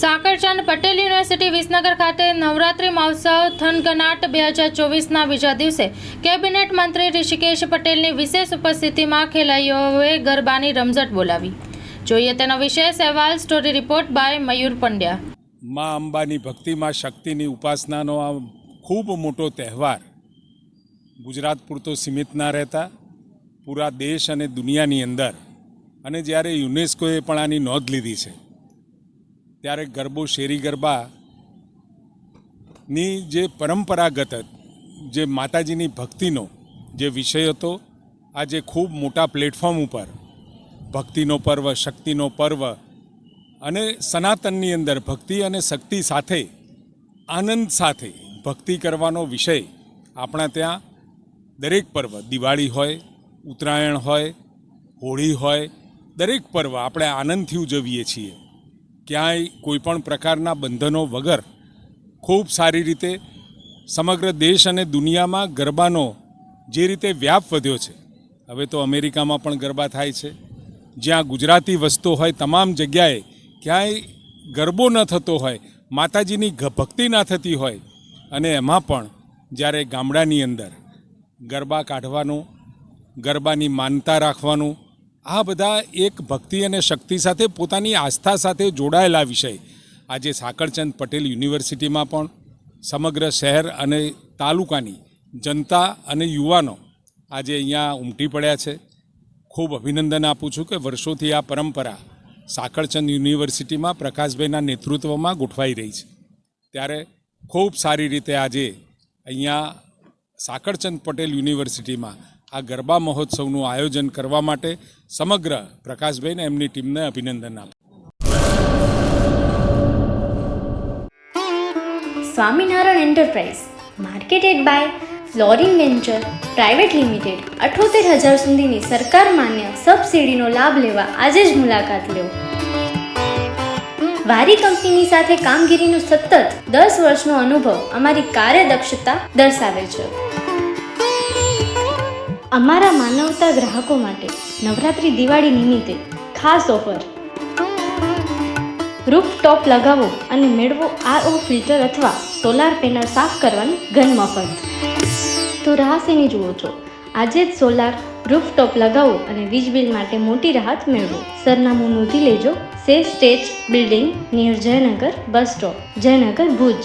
Sakarchand Patel university Visnagar ખાતે નવરાત્રિ મહોત્સવ થનગનાટ બે હજાર ચોવીસના બીજા દિવસે કેબિનેટ મંત્રી ઋષિકેશ પટેલની વિશેષ ઉપસ્થિતિમાં ખેલાડીઓએ ગરબાની રમઝટ બોલાવી. જોઈએ તેનો વિશેષ અહેવાલ story report by Mayur Pandya. મા અંબાની ભક્તિમાં શક્તિની ઉપાસનાનો આ ખૂબ મોટો તહેવાર. ગુજરાત પૂરતો સીમિત ના રહેતા, પૂરા દેશ અને દુનિયાની અંદર. અને જ્યારે યુનેસ્કોએ પણ આની નોંધ લીધી છે. ત્યારે ગરબો શેરી ગરબાની જે પરંપરાગત જે માતાજીની ભક્તિનો જે વિષય હતો આજે ખૂબ મોટા પ્લેટફોર્મ ઉપર ભક્તિનો પર્વ, શક્તિનો પર્વ અને સનાતનની અંદર ભક્તિ અને શક્તિ સાથે, આનંદ સાથે ભક્તિ કરવાનો વિષય આપણા ત્યાં દરેક પર્વ, દિવાળી હોય, ઉત્તરાયણ હોય, હોળી હોય, દરેક પર્વ આપણે આનંદથી ઉજવીએ છીએ. ક્યાંય કોઈ પણ પ્રકારના બંધનો વગર ખૂબ સારી રીતે સમગ્ર દેશ અને દુનિયામાં ગરબાનો જે રીતે વ્યાપ વધ્યો છે, હવે તો અમેરિકામાં પણ ગરબા થાય છે. જ્યાં ગુજરાતી વસ્તુ હોય તમામ જગ્યાએ ક્યાંય ગરબો ન થતો હોય, માતાજીની ભક્તિ ના થતી હોય, અને એમાં પણ જ્યારે ગામડાની અંદર ગરબા કાઢવાનું, ગરબાની માનતા રાખવાનું આ બધા એક ભક્તિ અને શક્તિ સાથે પોતાની આસ્થા સાથે જોડાયેલા વિષય. આજે સાકરચંદ પટેલ યુનિવર્સિટીમાં પણ સમગ્ર શહેર અને તાલુકાની જનતા અને યુવાનો આજે અહીંયા ઉમટી પડ્યા છે. ખૂબ અભિનંદન આપું છું કે વર્ષોથી આ પરંપરા સાકરચંદ યુનિવર્સિટીમાં પ્રકાશભાઈના નેતૃત્વમાં ગોઠવાઈ રહી છે. ત્યારે ખૂબ સારી રીતે આજે અહીંયા સાકરચંદ પટેલ યુનિવર્સિટીમાં આ ગરબા મહોત્સવનું આયોજન કરવા માટે સમગ્ર પ્રકાશભાઈને એમની ટીમને અભિનંદન આપ. Swaminarayan enterprise, marketed by flooring venture, private limited, અઠોતેર હજાર સુધીની સરકાર માન્ય સબસિડીનો લાભ લેવા આજે જ મુલાકાત લો. વારી કંપનીની સાથે કામગીરીનો સતત દસ વર્ષનો અનુભવ અમારી કાર્યદક્ષતા દર્શાવે છે. અમારા માનવતા ગ્રાહકો માટે નવરાત્રિ દિવાળી નિમિત્તે ખાસ ઓફર. રૂફ ટોપ લગાવો અને મેળવો આરઓ ફિલ્ટર અથવા સોલાર પેનલ સાફ કરવાની ઘન મફત. તો રાહ શેની જુઓ છો, આજે જ સોલાર રૂફ ટોપ લગાવો અને વીજ બિલ માટે મોટી રાહત મેળવો. સરનામું નોંધી લેજો, સે stage building, near Jaynagar, bus stop, Jaynagar Bhuj.